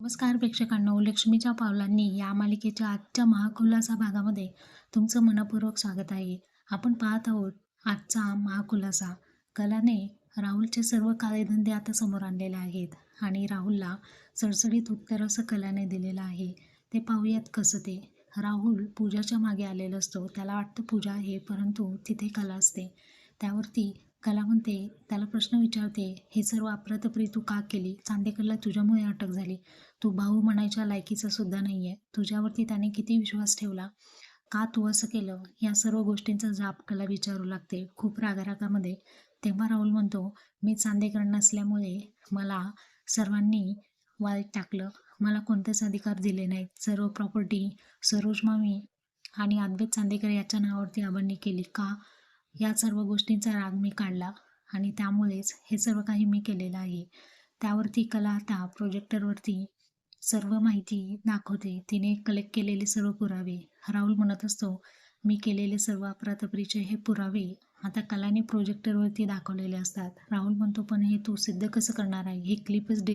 नमस्कार प्रेक्षकांनो लक्ष्मीच्या पावलांनी या मालिकेच्या आजच्या महाखुलासा भागामध्ये तुमचं मनपूर्वक स्वागत आहे. आपण पाहत आहोत आजचा महाखुलासा. कलाने राहुलचे सर्व काळेधंदे आता समोर आणलेले आहेत आणि राहुलला सडसडीत उत्तर असं कलाने दिलेलं आहे. ते पाहूयात कसं ते. राहुल पूजाच्या मागे आलेला असतो. त्याला वाटतं पूजा आहे परंतु तिथे कला असते. त्यावरती कला म्हणते त्याला प्रश्न विचारते हे सर्व अप्रतप्री तू का केली? चांदेकरला तुझ्यामुळे अटक झाली. तू भाऊ म्हणायच्या लायकीचा सुद्धा नाही आहे तुझ्यावरती त्याने किती विश्वास ठेवला? का तू असं केलं? या सर्व गोष्टींचा जाप कला विचारू लागते खूप रागारागामध्ये. तेव्हा राहुल म्हणतो मी चांदेकर नसल्यामुळे मला सर्वांनी वाईट टाकलं. मला कोणतेच अधिकार दिले नाहीत. सर्व प्रॉपर्टी सरोज मामी आणि अद्वैत चांदेकर याच्या नावावरती आबांनी केली. का या सर्व गोष्टींचा राग मी काढला आणि त्यामुळेच हे सर्व काही मी केलेलं आहे. त्यावरती कला आता प्रोजेक्टरवरती सर्व माहिती दाखवते. तिने कलेक्ट केलेले सर्व पुरावे. राहुल म्हणत असतो मी केलेले सर्व अपरातपरीचे हे पुरावे आता कलाने प्रोजेक्टरवरती दाखवलेले असतात. राहुल म्हणतो पण हे तू सिद्ध कसं करणार आहे? हे क्लिपच डे